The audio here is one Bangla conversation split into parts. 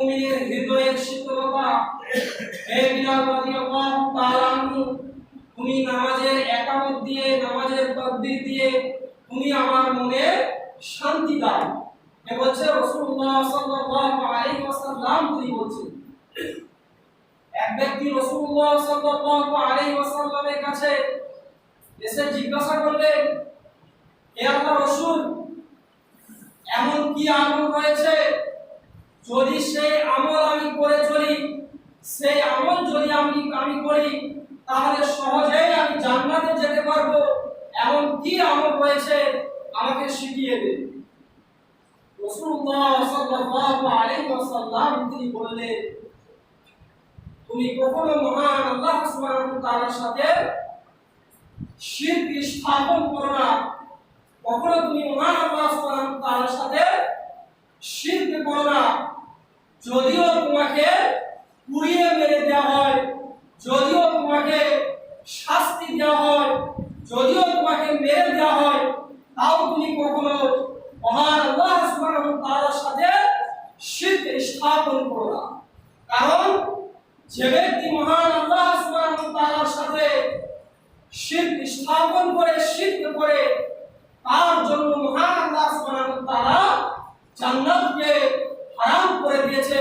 মুমিনের হৃদয়ের শীতলতা হে বিলাল রাদিয়াল্লাহু তাআলা তুমি নামাজের একামত দিয়ে, নামাজের তাকবীর দিয়ে, তুমি আমার মনে শান্তি দাও। এ বলছে রাসূলুল্লাহ সাল্লাল্লাহু আলাইহি ওয়াসাল্লাম তিনি বলছেন, এক ব্যক্তি রাসূলুল্লাহ সাল্লাল্লাহু আলাইহি ওয়াসাল্লামের কাছে এসে জিজ্ঞাসা করলেন হে আল্লাহ রাসূল, এমন কি আমল রয়েছে? যদি সেই আমল আমি করে চলি, সেই আমল যদি আমি আমি করি, তাহলে সহজেই আমি জান্নাতে যেতে পারব। এমন কি আমল রয়েছে, আমাকে শিখিয়ে দে। রাসূলুল্লাহ সাল্লাল্লাহু তিনি বললেন, তুমি কখনো মহান আল্লাহ সুবহানাহু তাআলার সাথে শিরক স্থাপন করো না। কখনো তুমি মহান আল্লাহ সুবহানাহু তাআলার সাথে শিরক করো না। যদিও তোমাকে পুড়িয়ে মেরে দেওয়া হয়, যদিও তোমাকে শাস্তি দেওয়া হয়, যদিও তোমাকে মেরে দেওয়া হয়, তাও তুমি কখনো মহান আল্লাহ সুবহানাহু তাআলার সাথে শিরক স্থাপন করো না। কারণ যে ব্যক্তি মহান আল্লাহ সুবহানাহু তাআলার সাথে শিরক স্থাপন করে শিরক করে, তার জন্য মহান আল্লাহ ওয়া তাআলা জান্নাতকে হারাম করে দিয়েছে।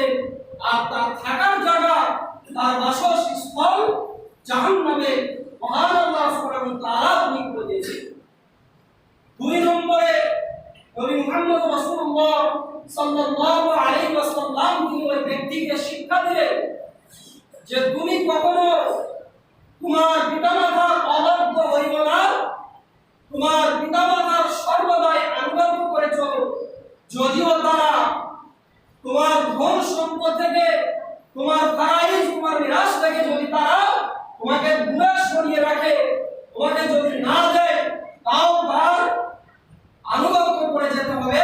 আর তার থাকার জায়গা, তার বাসস্থল জাহান্নামে মহান আল্লাহ সুবহানাহু ওয়া তাআলা তিনি করে দিয়েছে। দুই নম্বরে নবী মুহাম্মদ রাসূলুল্লাহ সাল্লাল্লাহু আলাইহি ওয়াসাল্লাম, তিনি ওই ব্যক্তিকে শিক্ষা দিলেন যে তুমি কখনো তোমার পিতামাতার অবাধ্য হইব না। তোমার পিতামাতার সর্বদাই আনুগত্য করে চলো। যদিও তারা তোমার ধন সম্পদ থেকে, তোমার তারাই তোমার নিরাশ থেকে যদি তারা তোমাকে দূরে সরিয়ে রাখে, তোমাকে যদি না দেয়, তাও তার আনুগত্য করে যেতে হবে,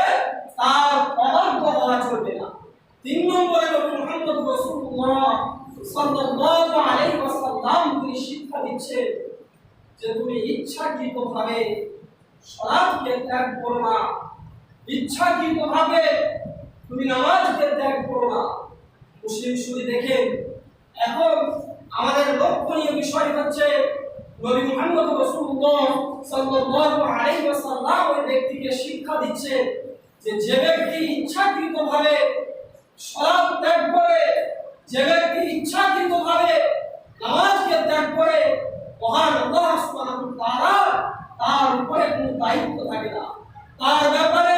তার অবাধ্য হওয়া চলবে না। তিন নম্বরে মুহাম্মদ রাসূলুল্লাহ সাল্লাল্লাহু আলাইহি ওয়াসাল্লাম তিনি শিক্ষা দিচ্ছেন যে তুমি ইচ্ছাকৃতভাবে সালাতকে ত্যাগ করো না। ইচ্ছাকৃতভাবে তুমি নামাজকে ত্যাগ করো না। মুসলিম শুধু দেখেন এখন আমাদের লক্ষণীয় বিষয় হচ্ছে, নবী মুহাম্মদ রাসূলুল্লাহ সাল্লাল্লাহু আলাইহি ওয়াসাল্লাম ওই ব্যক্তিকে শিক্ষা দিচ্ছে যে যে ব্যক্তি ইচ্ছাকৃতভাবে সালাত ত্যাগ করে, যে ব্যক্তি ইচ্ছাকৃতভাবে নামাজকে ত্যাগ করে, মহান আল্লাহ সুবহানাহু ওয়া তাআলা তার উপরে কোনো দায়িত্ব থাকে না। তার ব্যাপারে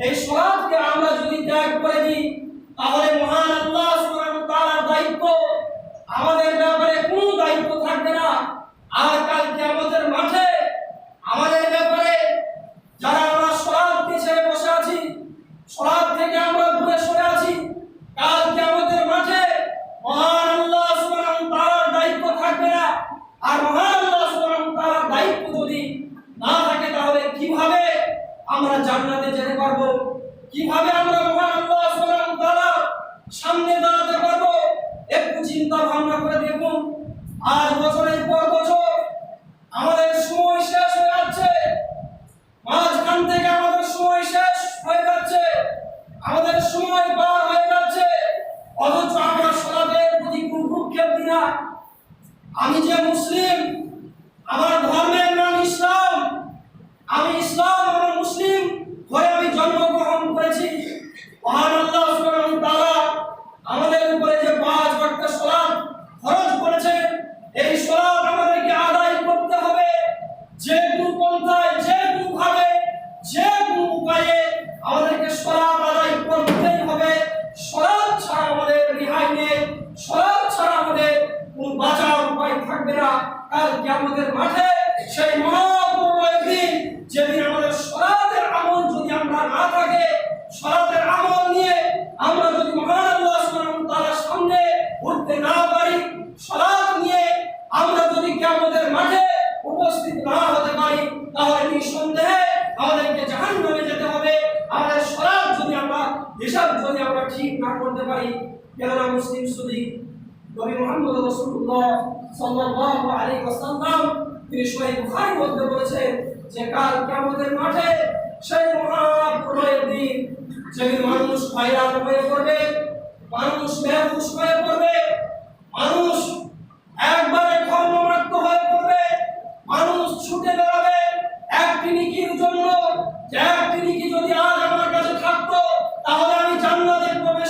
এই সালাতকে আমরা যদি ত্যাগ করে দিই, তাহলে মহান আল্লাহ তাআলার দায়িত্ব আমাদের ব্যাপারে কোনো দায়িত্ব থাকবে না। আর কালকে আমাদের মাঠে আমাদের ব্যাপারে যারা আমরা সালাতকে ছেড়ে বসে আছি সালাত থেকে আমরা দূরে সরে আছি কালকে আমাদের মাঠে মহান আল্লাহ সুবহানাহু ওয়া তাআলার দায়িত্ব থাকবে না আর মহান আল্লাহ সুবহানাহু ওয়া তাআলার দায়িত্ব যদি না থাকে তাহলে কীভাবে আমরা জান্নাতে যেতে পারব কীভাবে আমরা মহান আল্লাহ সুবহানাহু ওয়া তাআলার সামনে দাঁড়াতে পারব একটু চিন্তা ভাবনা করে দেখুন আজ বছরের পর বছর আমাদের সময় শেষ হয়ে যাচ্ছে মাঝখান থেকে আমাদের সময় শেষ হয়ে যাচ্ছে আমাদের সময় পার হয়ে যাচ্ছে অথচ আমরা সলাতের প্রতি কোনো ভ্রুক্ষেপ দিই আমি যে মুসলিম আমার ধর্মের নাম ইসলাম আমি ইসলাম এবং মুসলিম হয়ে আমি জন্মগ্রহণ করেছি মহান আল্লাহ সুবহানাহু ওয়া তাআলা আমাদের উপরে যে পাঁচ ওয়াক্ত সালাত ফরজ করেছেন এই সালাত আমাদেরকে আদায় করতে হবে যে কোনো পন্থায় যে কোনো ভাবে যে কোনো উপায়ে আমাদেরকে সালাত আদায় করতেই হবে সালাত ছাড়া আমাদের রেহাই নেই সালাত ছাড়া আমাদের কোনো বাঁচার উপায় থাকবে না কাল আমাদের মাঠে সেই মহাপূর্ণ একদিন যেদিন আমাদের সালাতের আমল যদি আমরা না থাকে সালাতের আমল নিয়ে আমরা যদি মহান আল্লাহ সুবহানাহু ওয়া তাআলা পারি। কেননা মুসলিম শুধু নবী মুহাম্মদ রাসূলুল্লাহ সাল্লাল্লাহু আলাইহি ওয়াসাল্লাম, তিনি সহিহ মধ্যে বলেছেন যে কাল কিয়ামতের মাঠে সেই মহাপ্রলয়ের দিন, যেদিন মানুষ হয়রান হয়ে পড়বে, মানুষ বেহুশ হয়ে পড়বে, মানুষ একবারে কর্মমুক্ত হয়ে পড়বে, মানুষ ছুটে বেড়াবে, একটি নিকির জন্য একটি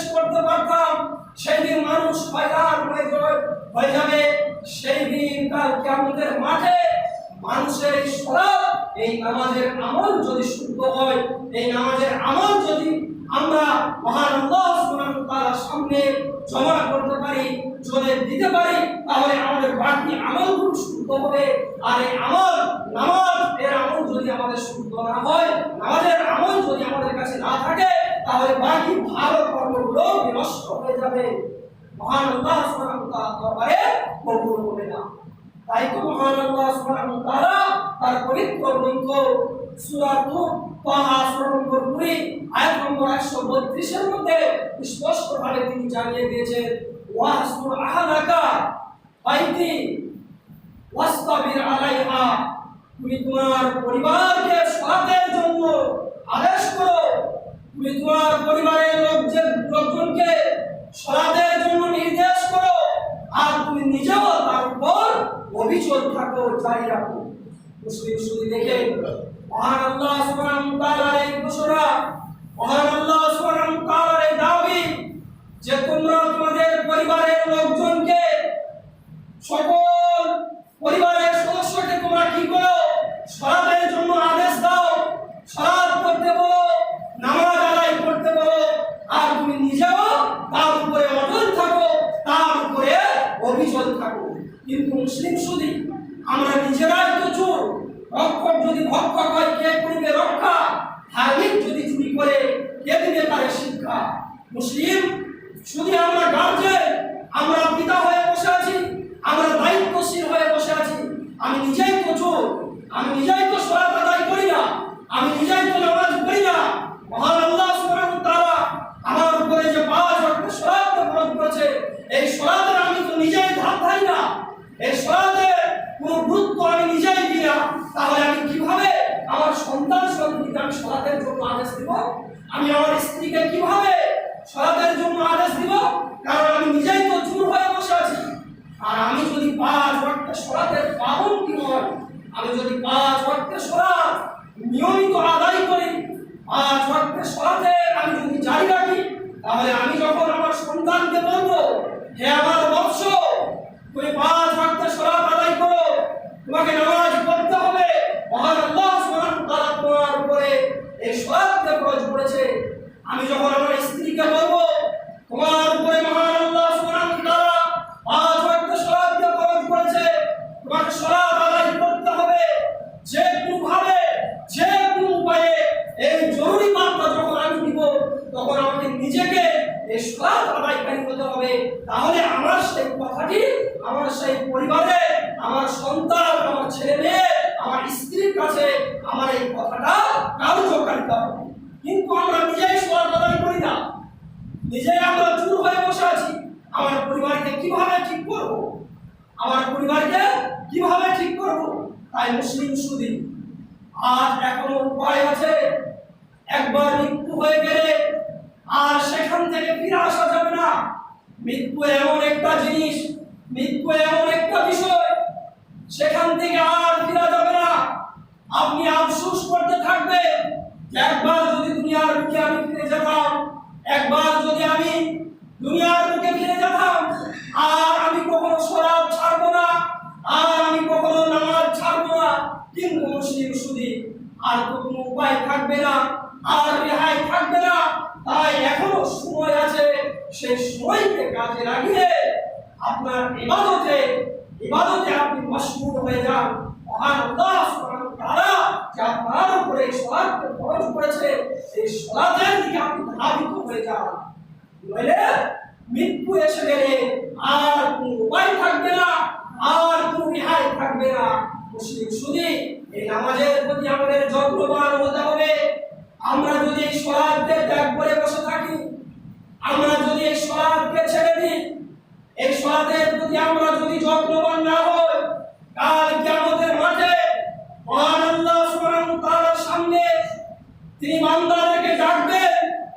প্রবেশ করতে পারতাম সেই দিন মানুষ হয়রান হয়ে যাবে- সেই দিন কাল কিয়ামতের মাঠে মানুষের এই সলাপ, এই নামাজের আমল যদি শুদ্ধ হয়, এই নামাজের আমল যদি আমরা মহান আল্লাহ তাআলার সামনে জমা করতে পারি যদি দিতে পারি, তাহলে আমাদের বাকি আমলগুলো শুদ্ধ হবে। আর এই আমল, নামাজ, এর আমল যদি আমাদের শুদ্ধ না হয়, নামাজের আমল যদি আমাদের কাছে না থাকে তাহলে বাকি ভালো কর্মগুলো বিনষ্ট হয়ে যাবে তাই তো মহান আল্লাহ সুবহানাহু ওয়া তাআলা তার পবিত্র গ্রন্থ সূরা নূর তাহা সূরা নম্বর 20 আয়াত নম্বর 132 এর মধ্যে স্পষ্টভাবে তিনি জানিয়ে দিয়েছেন তোমার পরিবারকে জন্য আদেশ করো তুমি তোমার পরিবারের লোকজন, লোকজনকে সালাতের জন্য নির্দেশ করো। আর তুমি নিজেও তার উপর অভিযোগ থাকো, জারি রাখো। মুসলিম শুধু দেখে, মহান আল্লাহ সুবহানাহু ওয়া তাআলার এই ঘোষণা, মহান আল্লাহ সুবহানাহু ওয়া তাআলার এই দাবি যে তোমরা তোমাদের পরিবারের লোকজনকে সকল পরিবারের সদস্যকে তোমরা কি করো সালাতের জন্য আদেশ দাও সালাত করতে বলো নামাজ আদায় করতে বলো আর তুমি নিজেও তার উপরে অটল থাকো তার উপরে অভিযোগ থাকো কিন্তু মুসলিম শুধু, আমরা নিজেরাই তো চোর। রক্ষক যদি ভক্ষক হয়, কে করবে রক্ষা? ধার্মিক যদি চুরি করে, কে দিবে তার শিক্ষা? মুসলিম শুধু আমরা গার্জেন, আমরা পিতা হয়ে বসে আছি, আমরা দায়িত্বশীল হয়ে বসে আছি। আমি নিজেই তো চোর, আমি নিজেই তো সলাত আদায় করি না, আমি আপনি আফসোস করতে থাকবেন একবার যদি দুনিয়ার বুকে আমি ফিরে যেতাম, একবার যদি আমি দুনিয়ার বুকে ফিরে যেতাম, আর আমি কখনো শরাব ছাড়বো না, আর আমি কখনো নামাজ ছাড়বো না, কিন্তু মুসলিম শুধু আর কোনো উপায় থাকবে না, আর রেহাই থাকবে না। তাই এখনও সময় আছে সেই সময়কে কাজে লাগিয়ে আপনার ইবাদতে ইবাদতে আপনি মশগুল হয়ে যান। উপরে সালাতের দিকে আপনি মৃত্যু এসে গেলে আর কোনো উপায় থাকবে না, আর কোনো রেহাই থাকবে না। মুসলিম শুধু এই নামাজের প্রতি আমাদের যত্নবান হতে হবে। আমরা যদি এই সলাদকে ত্যাগ করে বসে থাকি, আমরা যদি এই সলাদকে ছেড়ে দিই, এই সলাদের প্রতি আমরা যদি যত্নবান না হই কাল কিয়ামতের মাঠে মহান আল্লাহ সুবহানাহু ওয়া তাআলার সামনে তিনি বান্দাদেরকে ডাকবেন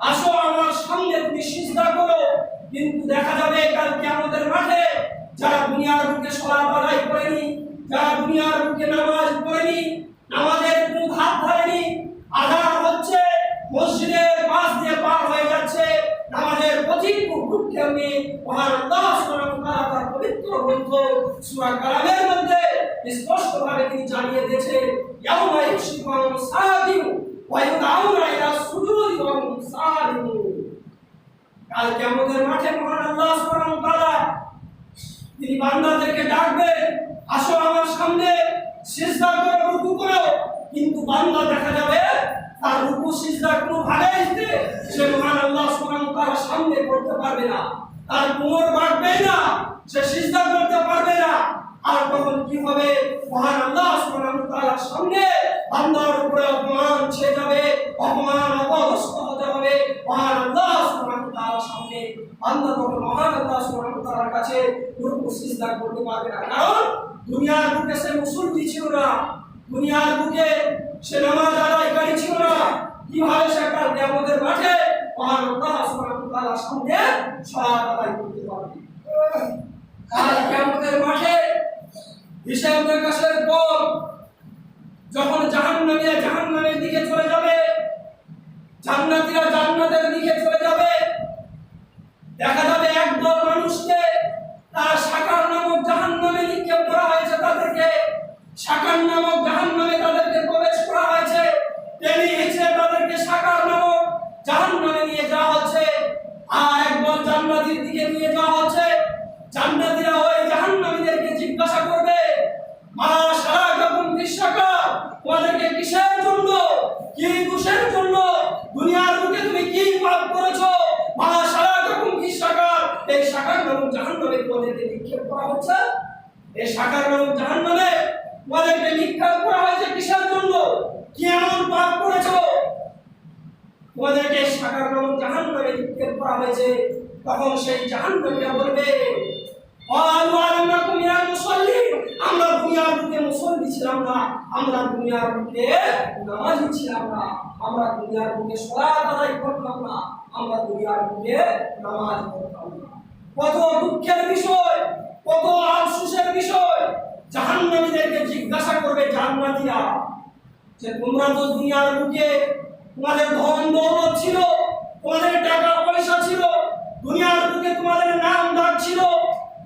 আসো আমার সামনে তুমি সিজদা করো দেখা যাবে কাল কিয়ামতের মাঠে যারা দুনিয়ার বুকে সলাত আদায় করেনি, যারা দুনিয়ার বুকে নামাজ পড়েনি, নামাজের কোনো ধার ধারেনি আধার হচ্ছে, মসজিদের পাশ দিয়ে পার হয়ে যাচ্ছে, নামাজের পথিক মুখকে নিয়ে মহান আল্লাহ সুবহানাহু ওয়া তাআলা তার পবিত্র গ্রন্থ সূরা কালামের মধ্যে স্পষ্টভাবে তিনি জানিয়ে দিয়েছেন, ইয়াউমা ইউশিকুম সাদিউ ওয়া ইউদাউনা ইলা সুজুদি ওয়া হুম সালিমুন। কাল কিয়ামতের মাঠে মহান আল্লাহ সুবহানাহু তাআলা তিনি বান্দাদেরকে ডাকবেন আসো আমার সামনে, সিজদা করো, রুকু করো। কিন্তু বান্দা দেখা যাবে, তার রুকু, সিজদা কোনো ভাবে আসতে সে মহান আল্লাহ সুবহানাহু ওয়া তাআলার সামনে করতে পারবে না। তার কোমর বাড়বে না, সে সিজদা করতে পারবে না। আর তখন কি হবে? মহান আল্লাহ সুবহানাহু তাআলার সামনে বান্দার উপরে অপমান ছেয়ে যাবে, অপমান অপদস্থ হতে হবে। মহান আল্লাহ সুবহানাহু তাআলার সামনে বান্দা তখন মহান আল্লাহ সুবহানাহু তাআলার কাছে রুকু সিজদা করতে পারবে না। কারণ দুনিয়ার বুকে সে মুসল্লি ছিল না। দুনিয়ার বুকে সে নামাজ আদায়কারী ছিল না। কীভাবে সে কাল কিয়ামতের মাঠে মহান আল্লাহ সুবহানাহু তাআলার সামনে সালাত করতে পারবে? কাল কিয়ামতের মাঠে হিসাব নিকাশের পর যখন জাহান্নামীরা জাহান্নামের দিকে চলে যাবে, জান্নাতীরা জান্নাতের দিকে চলে যাবে, দেখা যাবে একদল মানুষকে তার সাকার নামক জাহান্নামে নিক্ষেপ করা হয়েছে তাদেরকে সাকার নামক জাহান্নামে তাদেরকে প্রবেশ করা হয়েছে টেনে হেঁচড়ে তাদেরকে সাকার নামক জাহান্নামে নিয়ে যাওয়া হচ্ছে আর একদল জান্নাতীর দিকে নিয়ে যাওয়া হচ্ছে জান্নাতীরা ওই জাহান্নামীদেরকে জিজ্ঞাসা করবে মা সারা যখন কৃষ্ণকা তোমাদেরকে কিসের জন্য কি দোষের জন্য দুনিয়ার বুকে তুমি কি পাপ করেছ মা সারা যখন কৃষ্ণকা এই সাকার নামক জাহান্নামে তোমাদেরকে নিক্ষেপ করা হচ্ছে এই সাকার নামক জাহান্নামে তোমাদেরকে নিক্ষেপ করা হয়েছে কিসের জন্য কি এমন পাপ করেছ তোমাদেরকে সাকার নামক জাহান্নামে নিক্ষেপ করা হয়েছে তখন কইরা বলবে। আল্লাহ আমরা দুনিয়ার মুসল্লি। আমরা দুনিয়ার বুকে মুসল্লি ছিলাম না, আমরা দুনিয়ার বুকে নামাজ ছিলাম না, আমরা দুনিয়ার বুকে সলাত আদায় করতাম না, আমরা দুনিয়ার বুকে নামাজ পড়তাম না। কত দুঃখের বিষয়, কত আফসোসের বিষয়। জাহান্নামীদেরকে জিজ্ঞাসা করবে জাহান্নাতীরা যে, তোমরা তো দুনিয়ার বুকে তোমাদের ধন দৌলত ছিল, তোমাদের টাকা পয়সা ছিল দুনিয়ার বুকে তোমাদের নাম ডাক ছিল।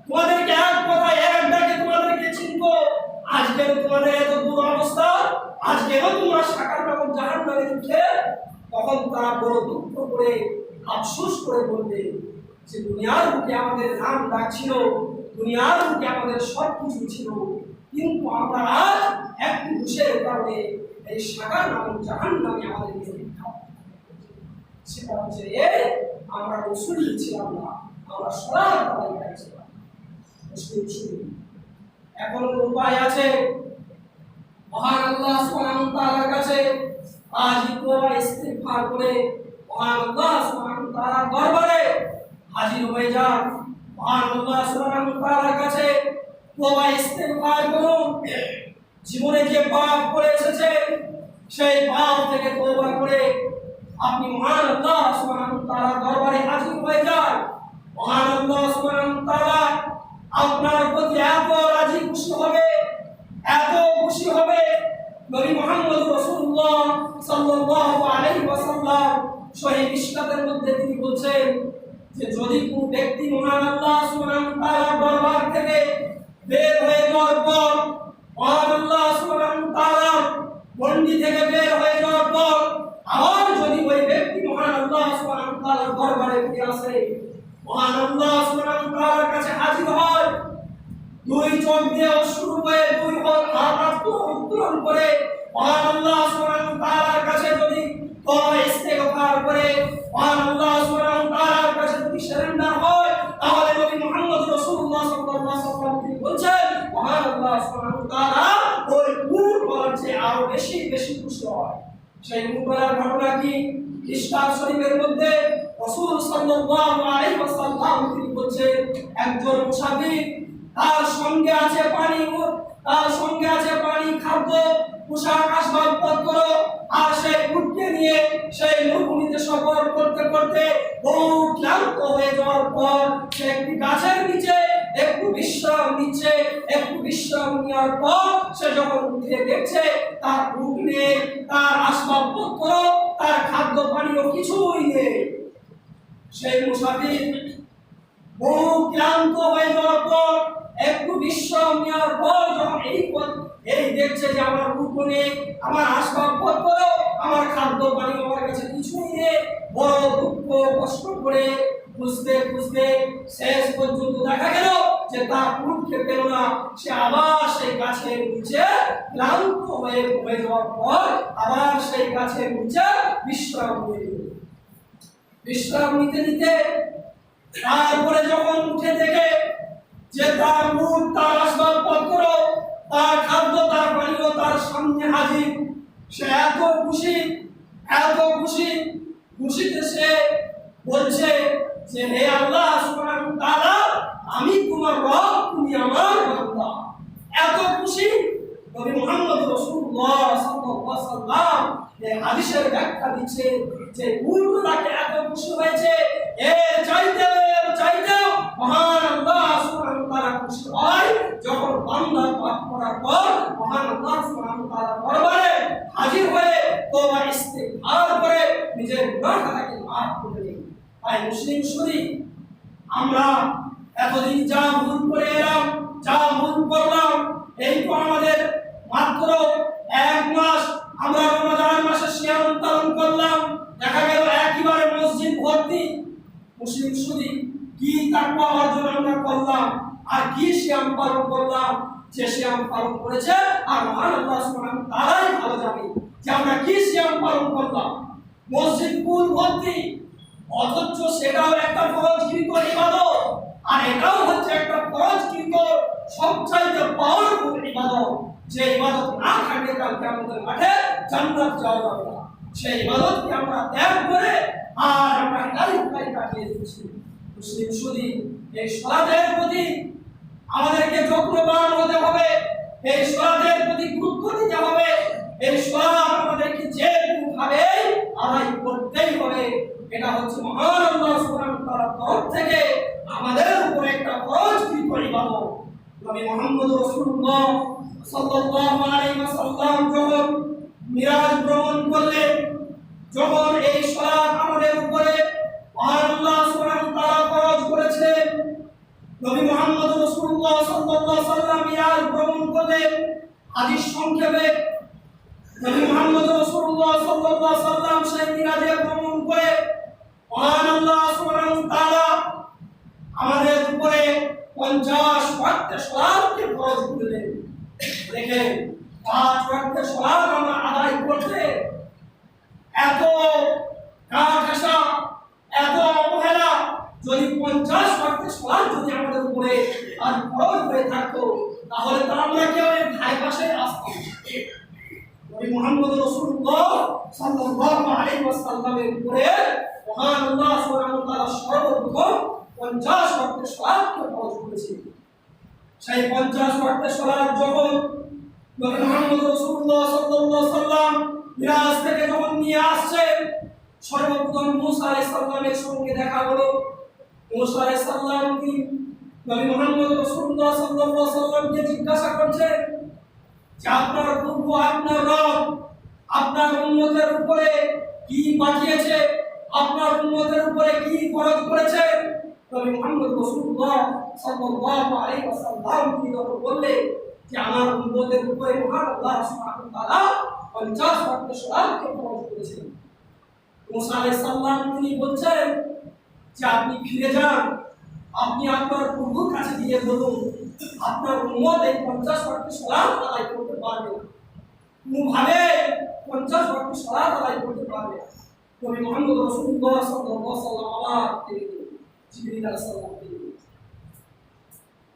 তোমাদেরকে এক কথা এক ডাকে তোমাদেরকে চিনব। আজকে তোমাদের এত দুরবস্থা আজকেও তোমরা সাকার নামক জাহান নামে উঠে তখন তারা বড় দুঃখ করে, আফসোস করে বলবে যে, দুনিয়ার বুকে আমাদের নাম ডাক ছিল, দুনিয়ার বুকে আমাদের সব কিছু ছিল। কিন্তু আমরা আজ একটু ঘুষের কারণে এই সাকার নামক জাহান নামে নিক্ষেপ সেটা হচ্ছে আমরা রসুল ছিলাম না, আমরা সরাব আদায় ছিলাম। মুসলিম শুনি এখন উপায় আছে। মহান আল্লাহ সুবহানাহু ওয়া তাআলার কাছে আজ তোবা ইস্তিগফার করে মহান আল্লাহ সুবহানাহু ওয়া তাআলার দরবারে হাজির হয়ে যান। মহান আল্লাহ সুবহানাহু ওয়া তাআলার কাছে তোবা ইস্তিগফার করুন। জীবনে যে পাপ করে এসেছে, সেই পাপ থেকে তওবা করে আপনি মহান আল্লাহ সুবহানাহু ওয়া তাআলার দরবারে হাজির হয়ে যান। মহান আল্লাহ তাআলা আপনার প্রতি এত রাজি খুশি হবে, এত খুশি হবে। নবী মুহাম্মদ রাসূলুল্লাহ সাল্লাল্লাহু আলাইহি ওয়াসাল্লাম সহিহ মিশকাতের মধ্যে তিনি বলছেন যে, যদি কোনো ব্যক্তি মহান আল্লাহ সুবহানাহু ওয়া তাআলার দরবার থেকে বের হয়ে যাওয়ার পর মহান আল্লাহ সুবহানাহু তাআলার মন্ডি থেকে বের হয়ে যাওয়ার পর আবার যদি ওই ব্যক্তি মহান আল্লাহ সুবহানাহু ওয়া তাআলার দরবারে ফিরে আসে। মহান আল্লাহ সুবহানাহু ওয়া তাআলার কাছে হাজির হয়। দুই চোখ দিয়ে অশ্রু বয়ে দুই হাত হাত উত্তোলন করে। মহান আল্লাহ সুবহানাহু ওয়া তাআলার কাছে যদি তওবা ইস্তেগফার করে, মহান আল্লাহ সুবহানাহু ওয়া তাআলার কাছে যদি সারেন্ডার হয়, তাহলে নবী মুহাম্মদ রাসূলুল্লাহ সাল্লাল্লাহু আলাইহি ওয়াসাল্লাম তিনি বলছেন? মহান আল্লাহ সুবহানাহু ওয়া তাআলা ওই উট বলার চেয়ে আরও বেশি বেশি খুশি হয়। সেই বলার ঘটনা কি? ইসলাম শরীফের মধ্যে রাসূল সাল্লাল্লাহু আলাইহি ওয়াসাল্লাম তিনি বলছেন, একজন মুসাফির তার সঙ্গে আছে পানি তার সঙ্গে আছে পানি খাদ্য, পোশাক, আসবাবপত্র, আর সেই উঠকে নিয়ে সেই মরুভূমিতে সফর করতে করতে বহু ক্লান্ত হয়ে যাওয়ার পর সে একটি গাছের নিচে একটু বিশ্রাম নিচ্ছে, একটু বিশ্রাম নেওয়ার পর সে যখন উঠে দেখছে তার উঠ নেই, তার আসবাবপত্র, তার খাদ্য পানীয় কিছুই নেই। সেই মুসাফির বহু ক্লান্ত হয়ে যাওয়ার পর, একটু বিশ্রাম নেওয়ার পর যখন এই এই দেখছে যে আমার রূপ নেই, আমার আসবাবপত্র, আমার খাদ্য পানীয় আমার কাছে কিছুই নেই, বড় দুঃখ, কষ্ট করে খুঁজতে খুঁজতে শেষ পর্যন্ত দেখা গেল যে তার উঠকে পেল না সে আবার সেই গাছের নিচে ক্লান্ত হয়ে হয়ে যাওয়ার পর আবার সেই গাছের নিচে বিশ্রাম নিয়ে। বিশ্রাম নিতে নিতে তারপরে যখন উঠে দেখে যে তার মুখ, তার আসবাবপত্র, তার খাদ্য, তার পানীয় তার সামনে হাজির, সে এত খুশি এত খুশি, খুশিতে সে বলছে যে হে আল্লাহ সুবহানাহু তাআলা, আমি তোমার রব, তুমি আমার বান্দা এত খুশি নবী মুহাম্মদ রাসূলুল্লাহ সাল্লাল্লাহু আলাইহি ওয়াসাল্লাম এই হাদিসের ব্যাখ্যা দিচ্ছে যে উল্টো এত খুশি হয়েছে। এর চাইতে এর চাইতে মহান আল্লাহ সুবহানাহু তাআলা খুশি হয় যখন বান্দা পাপ করার পর মহান আল্লাহ সুবহানাহু তাআলা দরবারে হাজির হয়ে তওবা, ইস্তিগফার করে নিজের গুনাহটাকে মাফ করে তাই মুসলিম শরীফ আমরা এতদিন যা ভুল করে এলাম, যা ভুল করলাম, এই তো আমাদের মাত্র এক মাস আমরা রমজান মাসে সিয়াম পালন করলাম। দেখা গেল একইবারে মসজিদ ভর্তি। মুসলিম শুধু কি তাকওয়া অর্জন আমরা করলাম, আর কি সিয়াম পালন করলাম? যে সিয়াম পালন করেছে আর মহান আল্লাহ সুবহানাহু তাআলাই ভালো জানে যে আমরা কি সিয়াম পালন করলাম। মসজিদ ফুল ভর্তি অথচ সেটাও একটা ফরজকৃত ইবাদত। আর এটাও হচ্ছে একটা ফরজকৃত সবচাইতে পাওয়ারফুল ইবাদত। যে ইবাদত না থাকলে কালকে আমাদের মাঠে জান্নাত যাওয়া যাবে না। সেই ইবাদতকে আমরা ত্যাগ করে আর আমরা লাইফ কাটিয়ে দিচ্ছি। মুসলিম শুধু এই সলাতের প্রতি আমাদেরকে যত্নবান হতে হবে। এই সলাতের প্রতি গুরুত্ব দিতে হবে এই সলাৎ আমাদেরকে যে ভাবে আদায় করতেই হবে এটা হচ্ছে মহান আল্লাহ সুবহানাহু তাআলার তরফ থেকে আমাদের উপরে একটা ফরজ কি ইবাদত নবী মুহাম্মদ রাসূলুল্লাহ সাল্লাল্লাহু আলাইহি ওয়াসাল্লাম যখন মিরাজ ভ্রমণ করলেন, যখন এই সালাত আমাদের উপরে আল্লাহ সুবহানাহু তাআলা ফরজ করেছিলেন, নবী মুহাম্মদ রাসূলুল্লাহ সাল্লাল্লাহু আলাইহি ওয়াসাল্লাম মিরাজ ভ্রমণ করলেন। হাদিস সংক্ষেপে নবী মুহাম্মদ রাসূলুল্লাহ সাল্লাল্লাহু আলাইহি ওয়াসাল্লাম সেই মিরাজে ভ্রমণ করে মহান আল্লাহ আমাদের উপরে 50 ওয়াক্ত সালাতকে ফরজ করলেন দেখেন, পাঁচ ওয়াক্ত সালাত আমরা আদায় করতে এত কাঠা এত অবহেলা, যদি 50 ওয়াক্ত সালাত যদি আমাদের উপরে আর ফরজ হয়ে থাকতো, তাহলে তো আমরা কেউ ধারে পাশে আসতাম মুহাম্মদ রাসূলুল্লাহ সাল্লাল্লাহু আলাইহি ওয়াসাল্লামের উপরে মহান আল্লাহ সুবহানাহু তাআলা সর্বপ্রথম 50 ওয়াক্ত সেই 50 ওয়াক্ত যখন নবী মুহাম্মদ রাসূলুল্লাহ সাল্লাল্লাহু ওয়াসাল্লাম মিরাজ থেকে যখন নিয়ে আসছেন সর্বপ্রথম মুসা আলাইহিস সালামের সঙ্গে দেখা হলো। মুসা আলাইহিস সালাম কি নবী মুহাম্মদ রাসূলুল্লাহ সাল্লাল্লাহু আলাইহি ওয়াসাল্লামকে জিজ্ঞাসা করছেন যে, আপনার প্রভু আপনার রব আপনার উম্মতের উপরে কি পাঠিয়েছে? আপনার উম্মতের উপরে কি ফরজ করেছে নবী মুহাম্মদ রাসূলুল্লাহ সাল্লাল্লাহু আলাইহি ওয়াসাল্লাম কি যখন বললেন যে, আমার উম্মতের উপরে মহান আল্লাহ সুবহানাহু ওয়া তাআলা 50 ওয়াক্ত সালাতকে ফরজ করেছেন। মুসা আলাইহিস সালাম তিনি বলছেন যে, আপনি ফিরে যান। আপনি আপনার প্রভুর কাছে গিয়ে বলুন, আপনার উম্মত এই পঞ্চাশ ওয়াক্ত সালাত আদায় করতে পারবে। কোনোভাবে পঞ্চাশ ওয়াক্ত সালাত আদায় করতে পারবে নবী মুহাম্মদ রাসূলুল্লাহ সাল্লাল্লাহু আলাইহি জিবরিল আলাইহিস সালাম তিনি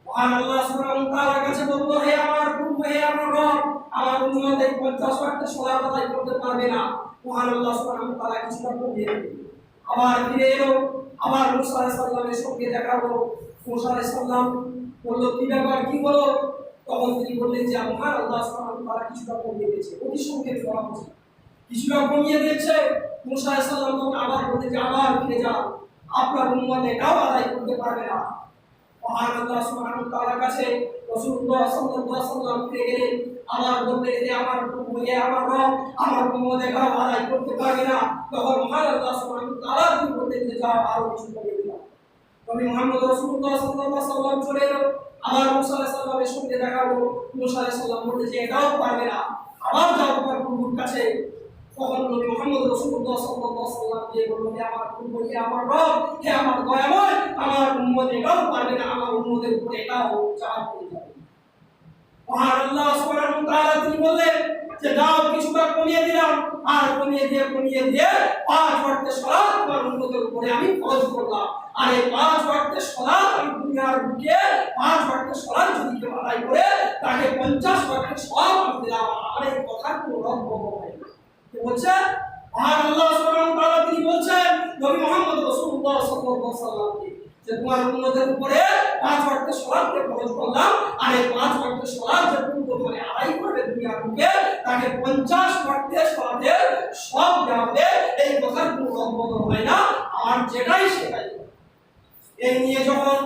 মহান আল্লাহ সুবহানাহু তাআলার কাছে বলব হে আমার প্রভু হে আমার রব আমার উম্মত এই পঞ্চাশ ওয়াক্ত সালাত আদায় করতে পারবে না মহান আল্লাহ সুবহানাহু ওয়া তাআলা কিছু করতে দিয়ে আবার ফিরে এলো আবার মুসা আলাইসাল্লামের সঙ্গে দেখা হলো মুসা আলাইসাল্লাম বলল কি ব্যাপার কি হলো তখন তিনি বললেন যে আমার আল্লাহ সুবহানাহু তারা কিছুটা কমিয়ে দিয়েছে অতি সংক্ষেপে বলা হচ্ছে কিছুটা কমিয়ে দিয়েছে মুসা আলাইসাল্লাম তখন আবার বললেন যে, আবার ফিরে যান আপনার উম্মত এটাও আদায় করতে পারবে না। মহান আল্লাহ সুবহানাহু তাআলার কাছে রাসূলুল্লাহ সাল্লাল্লাহু আলাইহি ওয়াসাল্লাম ফিরে গেলেন। আমার বলতে যে, আমার হে আমার রব, আমার উম্মত এটাও আদায় করতে পারবে না। তখন মহান আল্লাহ সুবহানাহু তাআলা তিনি বললেন যে, যাও, আরও কিছু কমিয়ে দিলাম। নবী মুহাম্মদ রাসূলুল্লাহ সাল্লাল্লাহু আলাইহি ওয়াসাল্লাম চলে এলো। আবার মুসা আলাইহিস সালামের সঙ্গে দেখা হলো। মুসা আলাইহিস সালাম বললেন যে এটাও পারবে না। আবার যাও তোমার প্রভুর কাছে। তখন নবী মুহাম্মদ রাসূলুল্লাহ সাল্লাল্লাহু আলাইহি ওয়াসাল্লাম দিয়ে বলল আমার প্রভু আমার রব আমার আমার উম্মত এটাও পারবে না আমার উম্মতের উপরে এটাও চাপ পড়ে যাবে। যে, দাও কিছুটা কমিয়ে দিলাম, আর কমিয়ে দিয়ে কমিয়ে দিয়ে পাঁচ ওয়াক্তের সালাত তোমার উম্মতের উপরে আমি ফরজ করলাম। আর এই পাঁচ ওয়াক্তের সালাত আমি দুনিয়ার বুকে পাঁচ ওয়াক্তের সালাত যদি করে, তাকে পঞ্চাশ ওয়াক্তের সওয়াব আমি দিলাম এই কথার কোনো রব বলছে মহান আল্লাহ সুবহানাহু তাআলা তিনি বলছেন, নবী মুহাম্মদ রাসূলুল্লাহ সাল্লাল্লাহু আলাইহি যে তোমার উম্মতের উপরে পাঁচ ওয়াক্তের সালাতকে ফরজ করলাম, আর এই পাঁচ ওয়াক্তের সালাত যে পূর্ণ করে আদায় করবে দুনিয়ার বুকে তাকে 50 ওয়াক্তের সালাতের সব দেওয়া এই কথার কোনো রদবদল হয় না, আর যেটাই সেটাই। এই নিয়ে যখন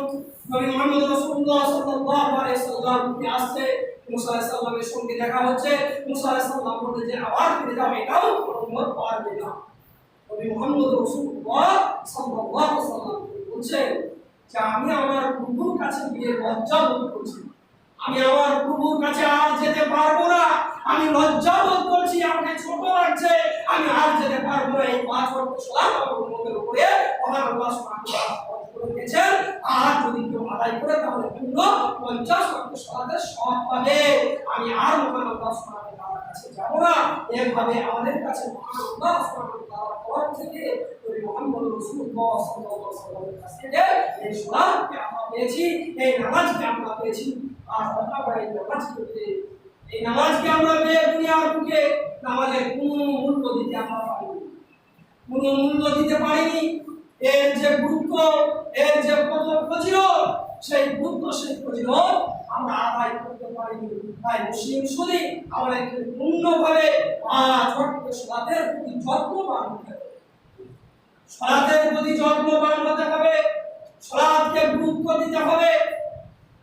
নবী মুহাম্মদ রাসূলুল্লাহ সাল্লাল্লাহু আলাইহি সাল্লাম আসছে, মুসা আলাইহিস সালামের সঙ্গে দেখা হচ্ছে। মুসা আলাইহিস সালাম বললেন যে আবার ফিরে এটাও উম্মত পারবে না। নবী মুহাম্মদ রাসূলুল্লাহ সাল্লাল্লাহু আলাইহি বলছেন যে আমি আমার প্রভুর কাছে গিয়ে লজ্জা বোধ করছি। আমি আমার প্রভুর কাছে আর যেতে পারব না। আমি লজ্জা বোধ করছি, আমাকে ছোট লাগছে। আমি আর যেতে পারব না। এই পাঁচ সালাত আমার উম্মতের উপরে ফরজ করে আর যদি কেউ আদায় করে, তাহলে পূর্ণ পঞ্চাশ ওয়াক্ত সালাতের সব পাবে। আমি আর মহান আল্লাহ সুবহানাহু তাআলার কাছে যাব না। এভাবে আমাদের কাছে মহান আল্লাহ থেকে নবী আমরা পেয়েছি, এই নামাজকে আমরা পেয়েছি। আর আমরা এই নামাজকে এই নামাজকে আমরা পেয়ে দুনিয়ার বুকে? নামাজের কোনো মূল্য দিতে আমরা কোনো মূল্য দিতে পারিনি। এর যে গুরুত্ব এর যে ফজিলত, সেই গুরুত্ব সেই ফজিলত আমরা আদায় করতে পারিনি। তাই মুসলিম শুধু আমাদেরকে পূর্ণভাবে পাঁচ ওয়াক্ত সালাতের প্রতি যত্নবান হতে হবে। সালাতের প্রতি যত্নবান হতে হবে সালাতকে গুরুত্ব দিতে হবে।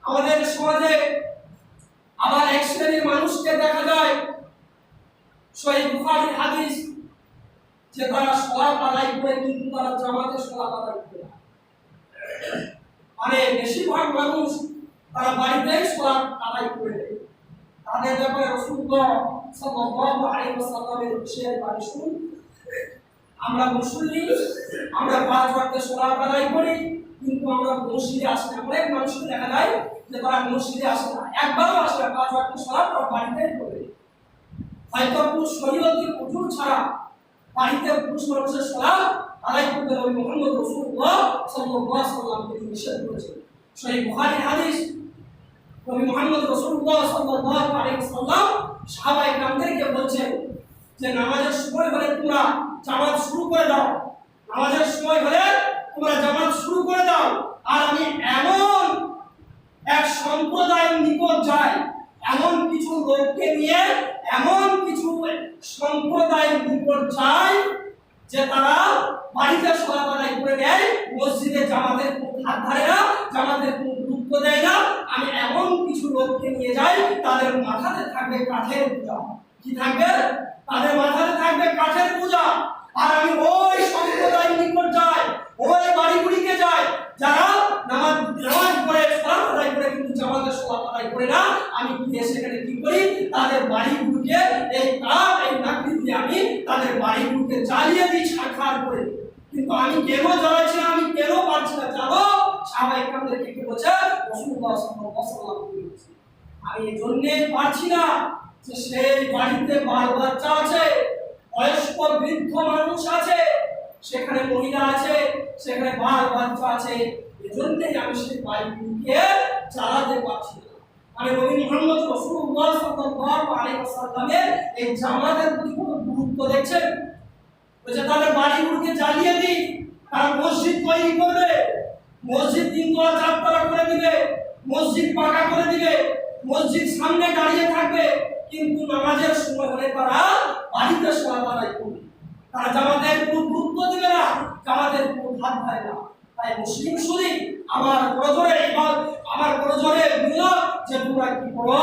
আমাদের সমাজে আবার এক শ্রেণির মানুষকে দেখা যায় সহিহ বুখারীর হাদিস যে তারা সলাপ আদায় করে কিন্তু তারা জামাতে সলাপ আদায় করে। মানে বেশিরভাগ মানুষ তারা বাড়িতেই সলাপ আদায় করে তাদের ব্যাপারে রসুল্লাহ আমরা মুসলিম আমরা সলাপ আদায় করি কিন্তু আমরা মসজিদে আসি না অনেক মানুষকে দেখা যায় যে তারা মসজিদে আসে না। ছাড়া বাড়িতে পুরুষ মানুষের সালাম আদায় করতে হবে মোহাম্মদ রসুল্লাহ সাল্লাল্লাহু সাল্লাম তিনি নিষেধ করেছেন। সেই বুখারী হাদিস, নবী মোহাম্মদ রসুল্লাহ সাল্লাল্লাহু আলাইহি সাল্লাম সাহাবায়ে কেরামদেরকে বলছেন যে নামাজের সময় হলে তোমরা জামাত শুরু করে দাও। নামাজের সময় হলে তোমরা জামাত শুরু করে দাও। আর আমি এমন এক সম্প্রদায়ের নিকট যাই এমন কিছু লোককে নিয়ে, এমন কিছু সম্প্রদায়ের নিকট যাই যে তারা বাড়িতে আদায় করে নেয়, মসজিদে জামাতের হাত ধরে না, জামাতের গুরুত্ব দেয় না। আমি এমন কিছু লোককে নিয়ে যাই, তাদের মাথাতে থাকবে কাঠের পূজা। কি থাকবে? তাদের মাথাতে থাকবে কাঠের পূজা। আর আমি ওই সম্প্রদায়ের নিকট যাই, ওই বাড়িগুলিকে যাই, যারা নামাজ নামাজ পড়ে, সালাত আদায় করে কিন্তু জামাতের সালাত আদায় করে না, আমি গিয়ে সেখানে কি করি? তাদের বাড়িগুলোকে এই কাঠ, এই লাকড়ি দিয়ে আমি তাদের বাড়িগুলোকে জ্বালিয়ে দিই ছাড়খাড় করে। কিন্তু আমি কেন জ্বালাচ্ছি না? আমি কেন পারছি না? জানো, সাহাবাই কামদেরকে কি বলছে? রাসূলুল্লাহ সাল্লাল্লাহু আমি এই জন্যে পারছি না যে সেই বাড়িতে বাল বাচ্চা আছে। বয়স্ক বৃদ্ধ মানুষ আছে, সেখানে মহিলা আছে, সেখানে বাল বাচ্চা আছে। এজন্যই আমি সেই বাড়িগুলিকে চালাতে পারছি না। মানে নবী মুহাম্মদ রাসূলুল্লাহ সাল্লাল্লাহু আলাইহি ওয়াসাল্লামের এই জামাতের প্রতি কোনো গুরুত্ব দেখছেন? বলছে, তাহলে বাড়িগুলোকে জ্বালিয়ে দিই, তারা মসজিদ তৈরি করবে। মসজিদ তিনতলা চারতলা করে দিবে, মসজিদ পাকা করে দিবে, মসজিদ সামনে দাঁড়িয়ে থাকবে কিন্তু নামাজের সময় হলে তারা বাড়িতে সময় তারাই করবে তারা জামাতের কোনো গুরুত্ব দিবে না, জামাতের কোনো ভাত খায় না। তাই মুসলিম শুনি আমার প্রজরে আমার প্রজরে বুঝলো যে তোমরা কি করো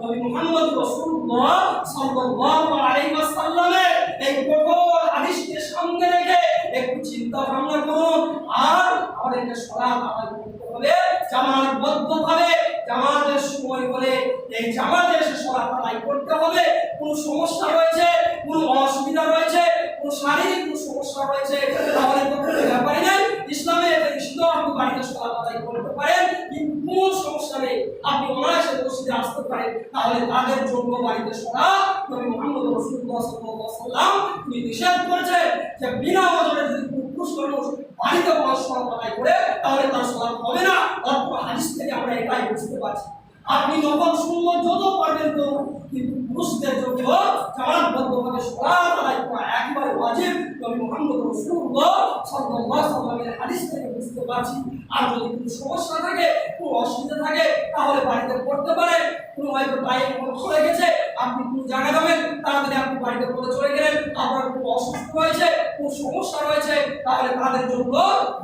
নবী মুহাম্মদ রাসূলুল্লাহ সাল্লাল্লাহু আলাইহি ওয়াসাল্লামের এই কঠোর হাদিসকে সামনে রেখে একটু চিন্তা ভাবনা করুন আর আমাদেরকে সলাৎ আদায় করতে হবে জামাতবদ্ধভাবে জামাতের সময় হলে এই জামাতে এসে সলাৎ আদায় করতে হবে কোনো সমস্যা রয়েছে কোনো অসুবিধা রয়েছে কোনো শারীরিক কোনো সমস্যা রয়েছে তাহলে তো কোনো ব্যাপারই নেই ইসলামে এটা নিষিদ্ধ আপনি বাড়িতে সলাৎ আদায় করতে পারেন কিন্তু কোনো সমস্যা নেই আপনি অনায়াসে মসজিদে আসতে পারেন তাহলে তাদের জন্য বাড়িতে সলাৎ নবী যে বিনা ওজনে যদি বাড়িতে কোনো সলাৎ করে তাহলে তার সলাৎ হবে না। অল্প হাদিস থেকে আমরা এটাই বুঝতে পারছি। আপনি যখন সুন্দর যত পারবেন করুন কিন্তু পুরুষদের জন্য জামাতবদ্ধভাবে সলাৎ আদায় করা একেবারে ওয়াজিব। নবী মুহাম্মদ রাসূলুল্লাহ সাল্লাল্লাহু আলাইহি ওয়াসাল্লামের হাদিস থেকে বুঝতে পারছি। আর যদি কোনো সমস্যা থাকে, কোনো অসুবিধা থাকে, তাহলে বাড়িতে পড়তে পারে কোনো হয়তো টাইম চলে গেছে। আপনি কোনো জায়গায় যাবেন, তাড়াতাড়ি আপনি বাড়িতে পড়ে চলে গেলেন। আপনার কোনো অসুস্থ রয়েছে কোনো সমস্যা রয়েছে। তাহলে তাদের জন্য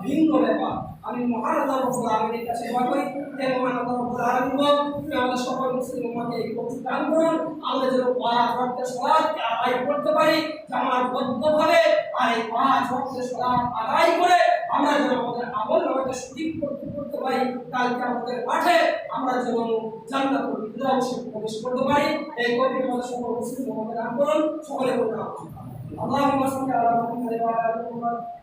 ভিন্ন ব্যাপার। আমি মহান আল্লাহ রব্বুল কাছে দোয়া করি। হে মহান আল্লাহ রব্বুল আলামিন তুমি আমাদের সকল মুসলিম উম্মতকে এই দান করুন। আমরা যেন পাঁচ ওয়াক্তের সালাতকে আদায় করতে পারি জামাতবদ্ধভাবে আর এই পাঁচ সালাত আদায় করে আমরা যেন আমাদের আমল আমাদের সঠিক করতে করতে পারি, কালকে আমাদের মাঠে আমরা যেন জান্নাত অংশে প্রবেশ করতে পারি। এই কবি আমাদের সকল মুসলিম দান করুন সকলে বলুন আল্লাহুম্মা সাল্লি